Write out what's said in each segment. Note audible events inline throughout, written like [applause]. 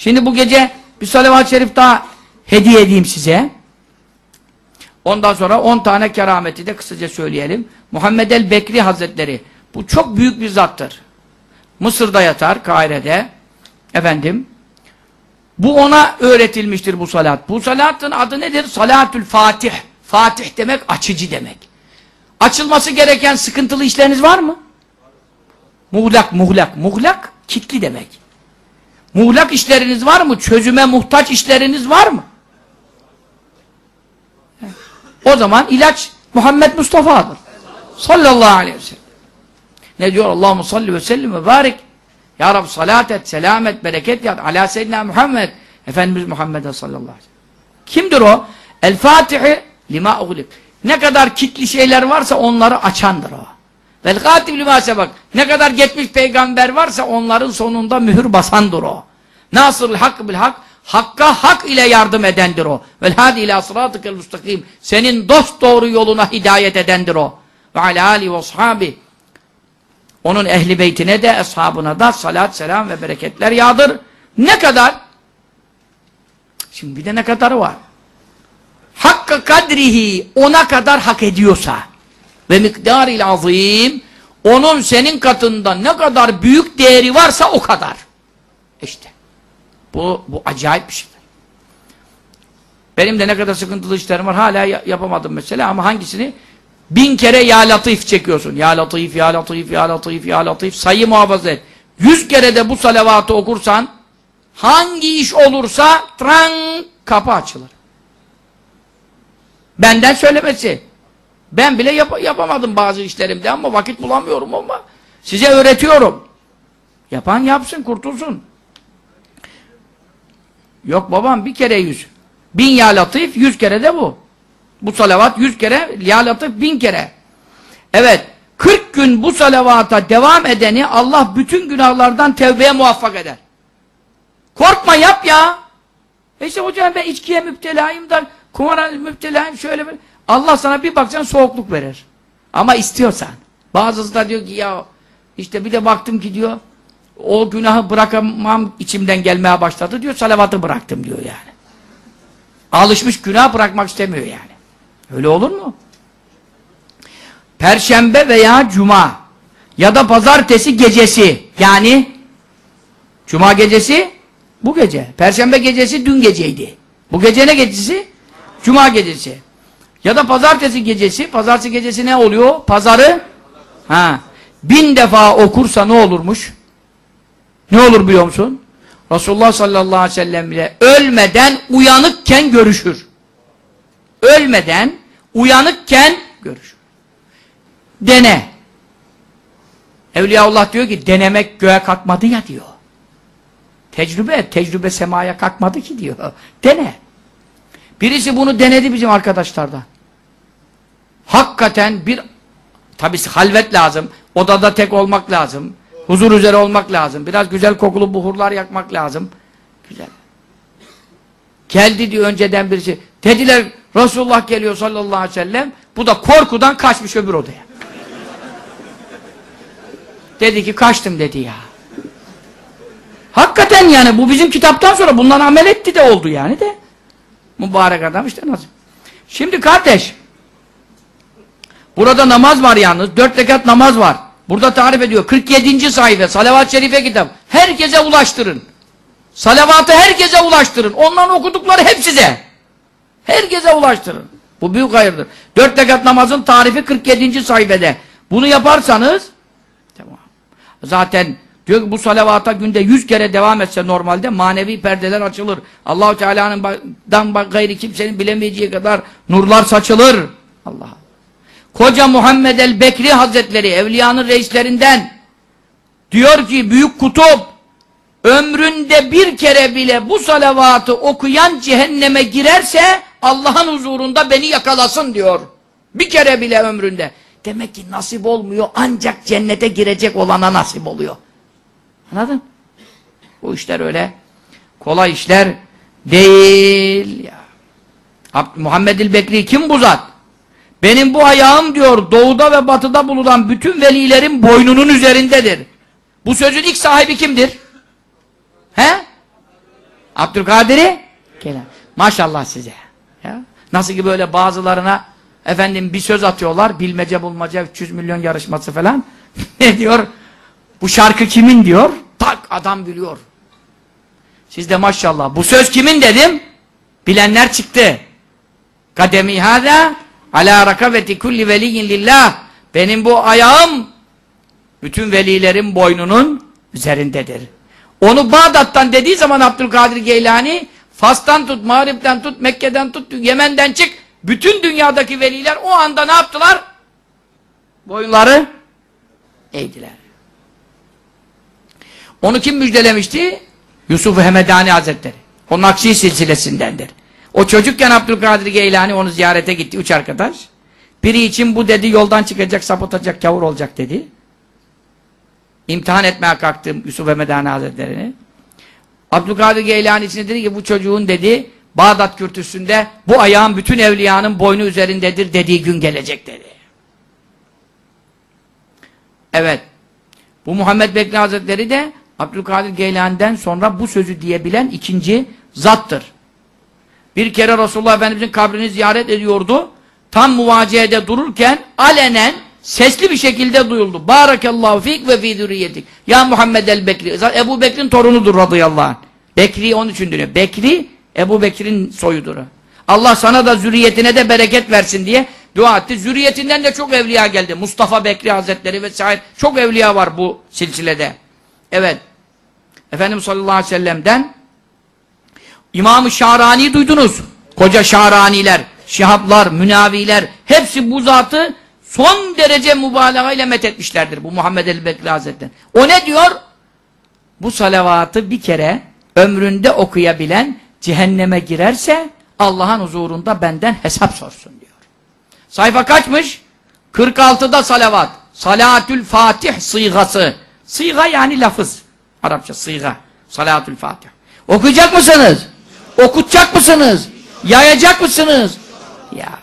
Şimdi bu gece bir salavat-ı şerif daha hediye edeyim size. Ondan sonra 10 tane kerameti de kısaca söyleyelim. Muhammed el-Bekri Hazretleri. Bu çok büyük bir zattır. Mısır'da yatar, Kahire'de. Efendim. Bu ona öğretilmiştir bu salat. Bu salatın adı nedir? Salatül Fatih. Fatih demek açıcı demek. Açılması gereken sıkıntılı işleriniz var mı? Muğlak, muğlak. Muğlak, kitli demek. Muğlak işleriniz var mı? Çözüme muhtaç işleriniz var mı? O zaman ilaç Muhammed Mustafa'dır. Sallallahu aleyhi ve sellem. Ne diyor? Allahu salli ve sellim ve barik. Ya Rab salat et, selamet, bereket yat. Ala seyyidina Muhammed. Efendimiz Muhammed'e sallallahu aleyhi ve sellem. Kimdir o? El Fatihi lima uğlib. Ne kadar kitli şeyler varsa onları açandır o. Vel katib lima sebak. Ne kadar geçmiş peygamber varsa onların sonunda mühür basandır o. Nasıl hak bil hak. Hakka hak ile yardım edendir o. Vel hadi ila sıratıkel mustakim. Senin dost doğru yoluna hidayet edendir o. Ve ala ali ve ashabi. Onun ehli beytine de, ashabına da salat, selam ve bereketler yağdır. Ne kadar? Şimdi bir de ne kadarı var? Hakkı kadrihi ona kadar hak ediyorsa ve miktaril azim onun senin katında ne kadar büyük değeri varsa o kadar. İşte. Bu, bu acayip bir şeydir. Benim de ne kadar sıkıntılı işlerim var hala yapamadım mesela ama hangisini? Bin kere ya latif çekiyorsun. Ya latif, ya latif, ya latif, ya latif. Sayı muhafaza et. Yüz kere de bu salavatı okursan hangi iş olursa tran kapı açılır. Benden söylemesi. Ben bile yap yapamadım bazı işlerimde ama vakit bulamıyorum ama size öğretiyorum. Yapan yapsın, kurtulsun. Yok babam bir kere yüz. Bin ya latif, yüz kere de bu. Bu salavat yüz kere, ya latif bin kere. Evet, kırk gün bu salavata devam edeni Allah bütün günahlardan tevbeye muvaffak eder. Korkma yap ya. E işte hocam ben içkiye müptelayım da kumara müptelayım şöyle böyle. Allah sana bir baksan soğukluk verir. Ama istiyorsan. Bazısı da diyor ki ya işte bir de baktım ki diyor o günahı bırakamam içimden gelmeye başladı diyor salavatı bıraktım diyor yani. Alışmış günah bırakmak istemiyor yani. Öyle olur mu? Perşembe veya cuma ya da pazartesi gecesi yani cuma gecesi bu gece. Perşembe gecesi dün geceydi. Bu gece ne gecesi? Cuma gecesi. Ya da pazartesi gecesi. Pazartesi gecesi ne oluyor? Pazarı ha. Bin defa okursa ne olurmuş? Ne olur biliyor musun? Resulullah sallallahu aleyhi ve sellem ile ölmeden uyanıkken görüşür. Ölmeden uyanıkken görüşür. Dene. Evliyaullah diyor ki denemek göğe kalkmadı ya diyor. Tecrübe, tecrübe semaya kalkmadı ki diyor. Dene. Birisi bunu denedi bizim arkadaşlardan. Hakikaten bir tabi halvet lazım. Odada tek olmak lazım. Huzur üzere olmak lazım. Biraz güzel kokulu buhurlar yakmak lazım. Güzel. Geldi diyor önceden birisi. Dediler Resulullah geliyor sallallahu aleyhi ve sellem. Bu da korkudan kaçmış öbür odaya. dedi ki kaçtım dedi ya. Hakikaten yani bu bizim kitaptan sonra bundan amel etti de oldu yani de. Mübarek adam işte nasıl. Şimdi kardeş burada namaz var yalnız. Dört rekat namaz var. Burada tarif ediyor. 47. sayfa salavat-ı şerife kitap. Herkese ulaştırın. Salavatı herkese ulaştırın. Onların okudukları hep size. Herkese ulaştırın. Bu büyük hayırdır. Dört rekat namazın tarifi 47. sayfede. Bunu yaparsanız tamam. Zaten diyor ki bu salavata günde 100 kere devam etse normalde manevi perdeler açılır. Allahu Teala'nın gayri kimsenin bilemeyeceği kadar nurlar saçılır. Allah. Koca Muhammed el-Bekri Hazretleri evliyanın reislerinden diyor ki büyük kutup ömründe bir kere bile bu salavatı okuyan cehenneme girerse Allah'ın huzurunda beni yakalasın diyor. Bir kere bile ömründe. Demek ki nasip olmuyor ancak cennete girecek olana nasip oluyor. Anladın? Bu işler öyle kolay işler değil ya. Muhammed Bekri kim bu zat? Benim bu ayağım diyor doğuda ve batıda bulunan bütün velilerin boynunun üzerindedir. Bu sözün ilk sahibi kimdir? He? Abdülkadir'i Geylani. Maşallah size. Ya. Nasıl ki böyle bazılarına efendim bir söz atıyorlar. Bilmece bulmaca 300 milyon yarışması falan. [laughs] ne diyor? Bu şarkı kimin diyor? Tak adam biliyor. Siz de maşallah. Bu söz kimin dedim? Bilenler çıktı. Kademi hâzâ alâ rakabeti kulli veliyyin lillah. Benim bu ayağım bütün velilerin boynunun üzerindedir. Onu Bağdat'tan dediği zaman Abdülkadir Geylani Fas'tan tut, Mağrip'ten tut, Mekke'den tut, Yemen'den çık. Bütün dünyadaki veliler o anda ne yaptılar? Boyunları eğdiler. Onu kim müjdelemişti? Yusuf Hemedani Hazretleri. O Nakşi silsilesindendir. O çocukken Abdülkadir Geylani onu ziyarete gitti. Üç arkadaş. Biri için bu dedi yoldan çıkacak, sapıtacak, kavur olacak dedi. İmtihan etmeye kalktım Yusuf Hemedani Hazretleri'ni. Abdülkadir Geylani için dedi ki bu çocuğun dedi Bağdat kürtüsünde bu ayağın bütün evliyanın boynu üzerindedir dediği gün gelecek dedi. Evet. Bu Muhammed Bekri Hazretleri de Abdülkadir Geylani'den sonra bu sözü diyebilen ikinci zattır. Bir kere Resulullah Efendimizin kabrini ziyaret ediyordu. Tam muvaciyede dururken alenen sesli bir şekilde duyuldu. Barakallahu fik ve fi. Ya Muhammed el Bekri. Ebu Bekir'in torunudur radıyallahu anh. Bekri onun için dönüyor. Bekri Ebu Bekir'in soyudur. Allah sana da zürriyetine de bereket versin diye dua etti. Zürriyetinden de çok evliya geldi. Mustafa Bekri Hazretleri vesaire. Çok evliya var bu silsilede. Evet. Efendimiz sallallahu aleyhi ve sellem'den İmam-ı Şarani duydunuz. Koca Şaraniler, Şihablar, Münaviler hepsi bu zatı son derece mübalağa ile methetmişlerdir. Bu Muhammed el-Bekri Hazretleri. O ne diyor? Bu salavatı bir kere ömründe okuyabilen cehenneme girerse Allah'ın huzurunda benden hesap sorsun diyor. Sayfa kaçmış? 46'da salavat. Salatül Fatih sıygası. Sıyga yani lafız. Arapça sıyga. Salatül Fatih. Okuyacak mısınız? Okutacak mısınız? Yayacak mısınız? Ya.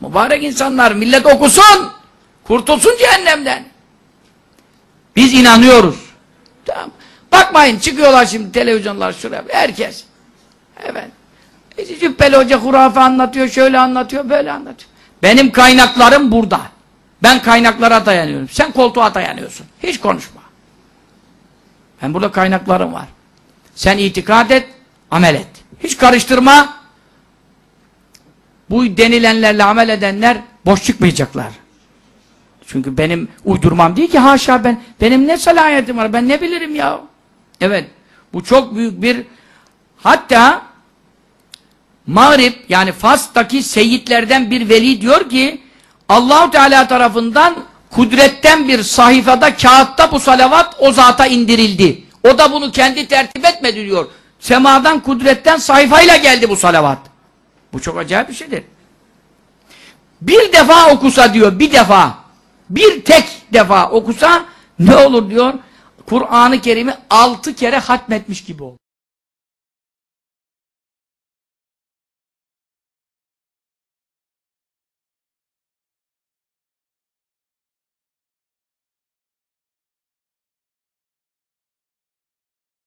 Mübarek insanlar millet okusun. Kurtulsun cehennemden. Biz inanıyoruz. Tamam. Bakmayın çıkıyorlar şimdi televizyonlar şuraya. Herkes. Evet. E, Cübbeli Hoca hurafe anlatıyor, şöyle anlatıyor, böyle anlatıyor. Benim kaynaklarım burada. Ben kaynaklara dayanıyorum. Sen koltuğa dayanıyorsun. Hiç konuşma. Ben burada kaynaklarım var. Sen itikad et, amel et. Hiç karıştırma. Bu denilenlerle amel edenler boş çıkmayacaklar. Çünkü benim uydurmam değil ki haşa ben. Benim ne salahiyetim var ben ne bilirim ya. Evet. Bu çok büyük bir hatta Mağrib yani Fas'taki seyitlerden bir veli diyor ki Allahu Teala tarafından kudretten bir sayfada kağıtta bu salavat o zata indirildi. O da bunu kendi tertip etmedi diyor. Semadan kudretten sayfayla geldi bu salavat. Bu çok acayip bir şeydir. Bir defa okusa diyor, bir defa, bir tek defa okusa ne olur diyor, Kur'an-ı Kerim'i altı kere hatmetmiş gibi olur.